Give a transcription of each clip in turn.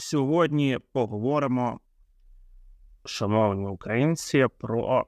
Сьогодні поговоримо, шановні українці, про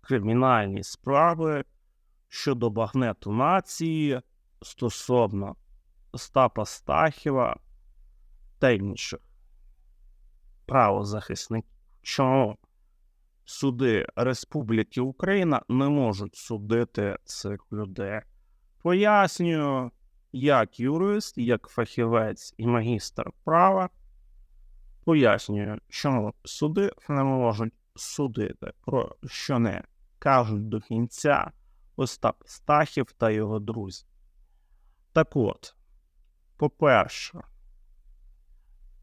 кримінальні справи щодо багнету нації стосовно Остапа Стахіва та інших правозахисників. Чому суди Республіки Україна не можуть судити цих людей? Пояснюю, як юрист, як фахівець і магістр права. Пояснюю, чому суди не можуть судити, про що не кажуть до кінця Остап Стахів та його друзі. Так от, по-перше,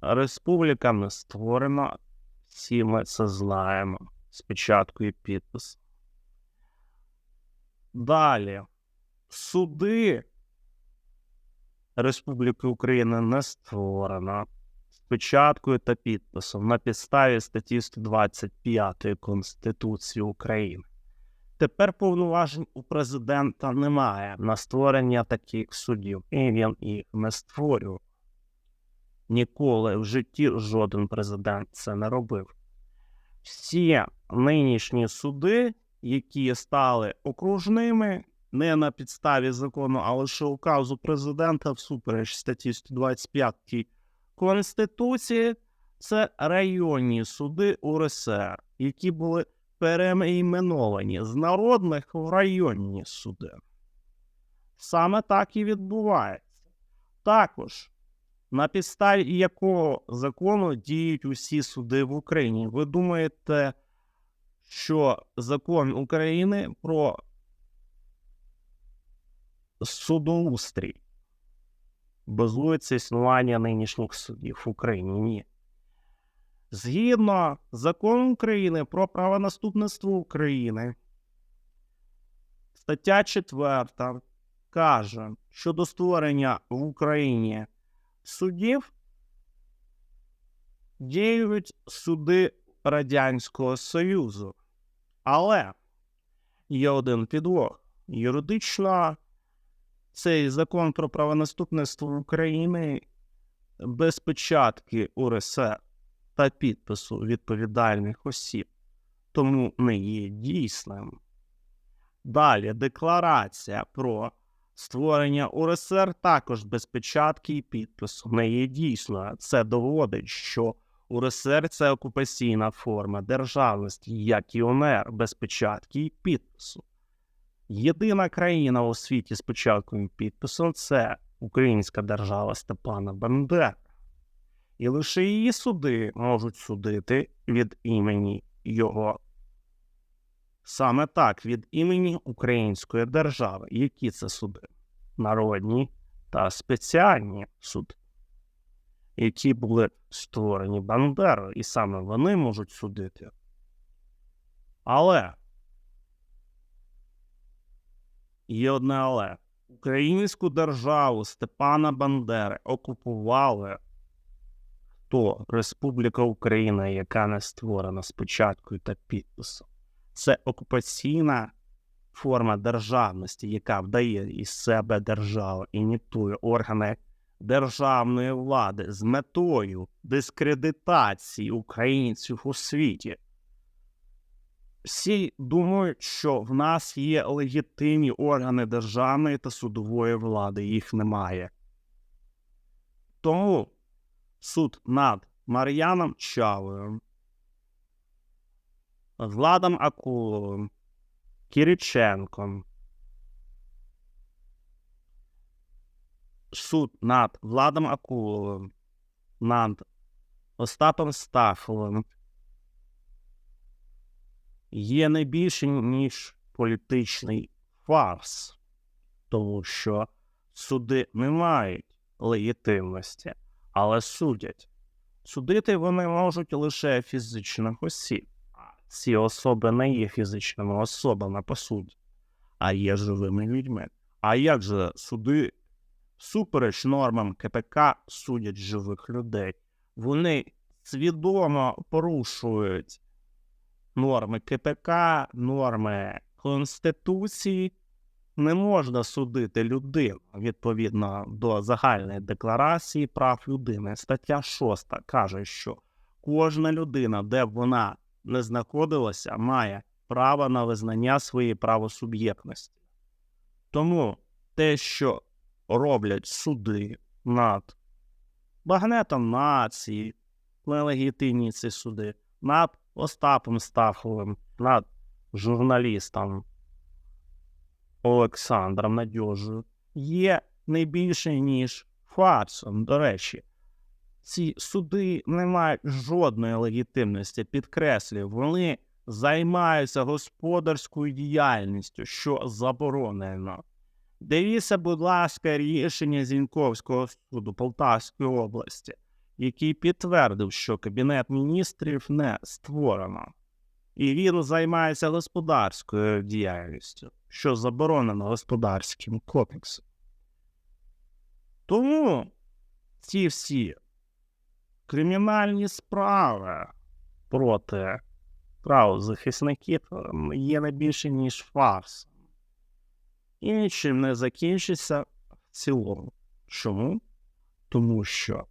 республіка не створена, всі ми це знаємо спочатку і підпис. Далі, суди Республіки Україна не створена з печаткою та підписом на підставі статті 125 Конституції України. Тепер повноважень у президента немає на створення таких судів, і він їх не створював. Ніколи в житті жоден президент це не робив. Всі нинішні суди, які стали окружними, не на підставі закону, а лише указу президента всупереч статті 125 Конституції, це районні суди УРСР, які були переіменовані з народних в районні суди. Саме так і відбувається. Також на підставі якого закону діють усі суди в Україні. Ви думаєте, що закон України про судоустрій базується існування нинішніх судів в Україні? Ні. Згідно закону України про правонаступництво України, стаття 4 каже, що до створення в Україні судів діють суди Радянського Союзу. Але є один підвох. Юридично цей закон про правонаступництво України без печатки УРСР та підпису відповідальних осіб, тому не є дійсним. Далі декларація про створення УРСР також без печатки і підпису не є дійсною. Це доводить, що УРСР це окупаційна форма державності, як і УНР без печатки і підпису. Єдина країна у світі з початкою і підписом це Українська держава Степана Бандери. І лише її суди можуть судити від імені його. Саме так від імені Української держави. Які це суди? Народні та спеціальні суди, які були створені Бандерою, і саме вони можуть судити. Але є одне але. Українську державу Степана Бандери окупували то Республіка Україна, яка не створена спочатку та підписом. Це окупаційна форма державності, яка вдає із себе державу, імітує органи державної влади з метою дискредитації українців у світі. Всі думають, що в нас є легітимні органи державної та судової влади, їх немає. Тому суд над Мар'яном Чавою, Владом Акуловим, Кіріченком, суд над Владом Акуловим, над Остапом Стаховим є не більше, ніж політичний фарс, тому що суди не мають легітимності але судять. Судити вони можуть лише фізичних осіб. Ці особи не є фізичними особами по суді, а є живими людьми. А як же суди супереч нормам КПК судять живих людей? Вони свідомо порушують норми КПК, норми Конституції не можна судити людину відповідно до загальної декларації прав людини. Стаття 6 каже, що кожна людина, де б вона не знаходилася, має право на визнання своєї правосуб'єктності. Тому те, що роблять суди над багнетом нації, нелегітимні ці суди, над Остапом Стаховим, над журналістом Олександром Надьожою, є не більше, ніж фарсом. До речі, ці суди не мають жодної легітимності, підкреслюю, вони займаються господарською діяльністю, що заборонено. Дивіться, будь ласка, рішення Зіньковського суду Полтавської області, який підтвердив, що Кабінет міністрів не створено, і він займається господарською діяльністю, що заборонено господарським кодексом. Тому ці всі кримінальні справи проти правозахисників є не більше, ніж фарс. І нічим не закінчиться в цілому. Чому? Тому що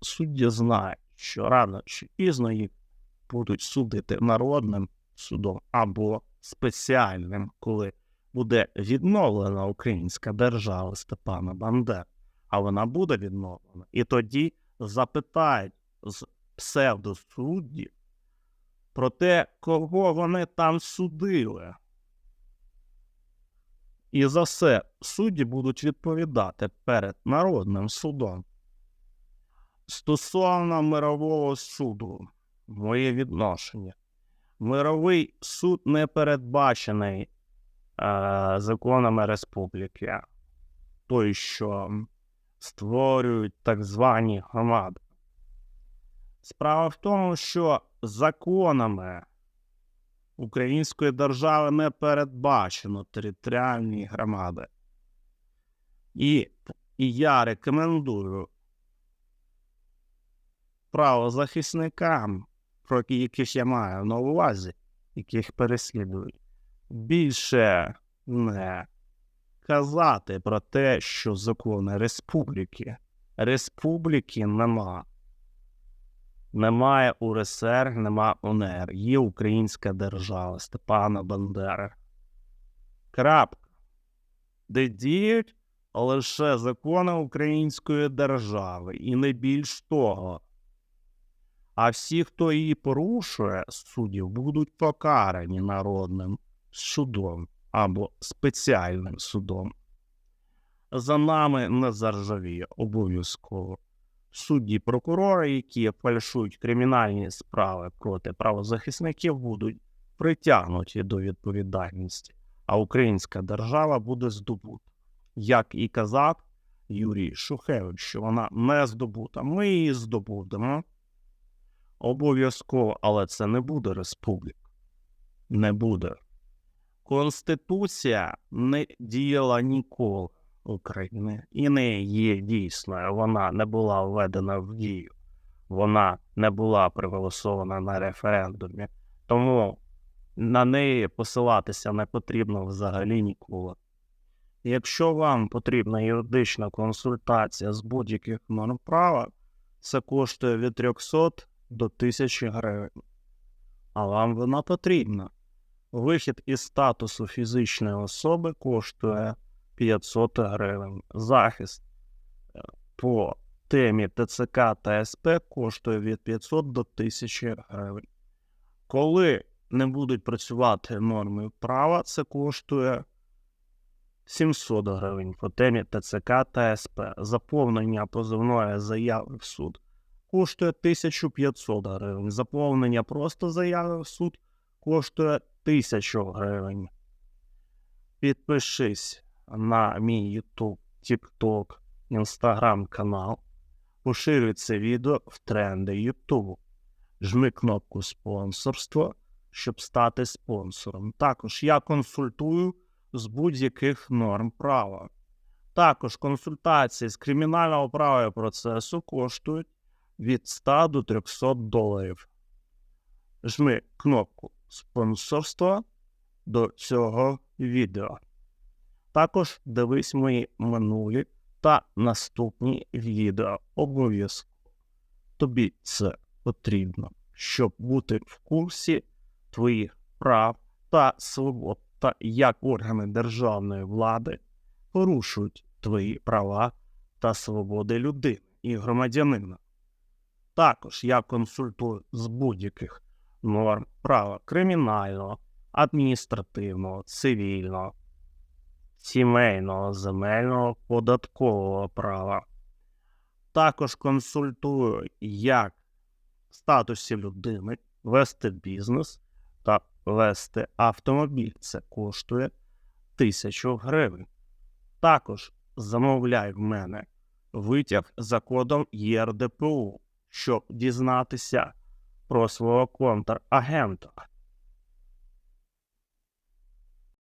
судді знають, що рано чи пізно їх будуть судити народним судом або спеціальним, коли буде відновлена українська держава Степана Бандери. А вона буде відновлена. І тоді запитають з псевдосуддів про те, кого вони там судили. І за все судді будуть відповідати перед Народним судом. Стосовно мирового суду, моє відношення. Мировий суд не передбачений е, законами республіки, той, що створюють так звані громади. Справа в тому, що законами української держави не передбачено територіальні громади. І, і я рекомендую правозахисникам, про яких я маю на увазі, яких переслідують, більше не казати про те, що закони республіки. Республіки нема. Немає УРСР, нема УНР. Є Українська держава Степана Бандери. Крапка. Де діють лише закони Української держави, і не більш того. А всі, хто її порушує, суддів, будуть покарані народним судом або спеціальним судом. За нами не заржавіє обов'язково. Судді прокурори, які фальшують кримінальні справи проти правозахисників, будуть притягнуті до відповідальності, а українська держава буде здобута. Як і казав Юрій Шухевич, що вона не здобута. Ми її здобудемо обов'язково, але це не буде республіка. Не буде. Конституція не діяла ніколи України і не є дійсною. Вона не була введена в дію, вона не була проголосована на референдумі, тому на неї посилатися не потрібно взагалі ніколи. Якщо вам потрібна юридична консультація з будь-яких норм права, це коштує від 300 до 1000 гривень. А вам вона потрібна. Вихід із статусу фізичної особи коштує 500 гривень. Захист е, по темі ТЦК та СП коштує від 500 до 1000 гривень. Коли не будуть працювати норми права, це коштує 700 гривень по темі ТЦК та СП. Заповнення позовної заяви в суд коштує 1500 гривень. Заповнення просто заяви в суд коштує 1000 гривень. Підпишись на мій YouTube, TikTok, Instagram канал. Поширюй це відео в тренди YouTube. Жми кнопку спонсорство, щоб стати спонсором. Також я консультую з будь-яких норм права. Також консультації з кримінального права і процесу коштують від 100 до 300 доларів. Жми кнопку спонсорства до цього відео. Також дивись мої минулі та наступні відео обов'язково. Тобі це потрібно, щоб бути в курсі твоїх прав та свобод, та як органи державної влади порушують твої права та свободи людини і громадянина. Також я консультую з будь-яких норм права кримінального, адміністративного, цивільного, сімейного, земельного, податкового права. Також консультую, як в статусі людини вести бізнес та вести автомобіль. Це коштує тисячу гривень. Також замовляй в мене витяг за кодом ЄРДПУ, щоб дізнатися про свого контрагента.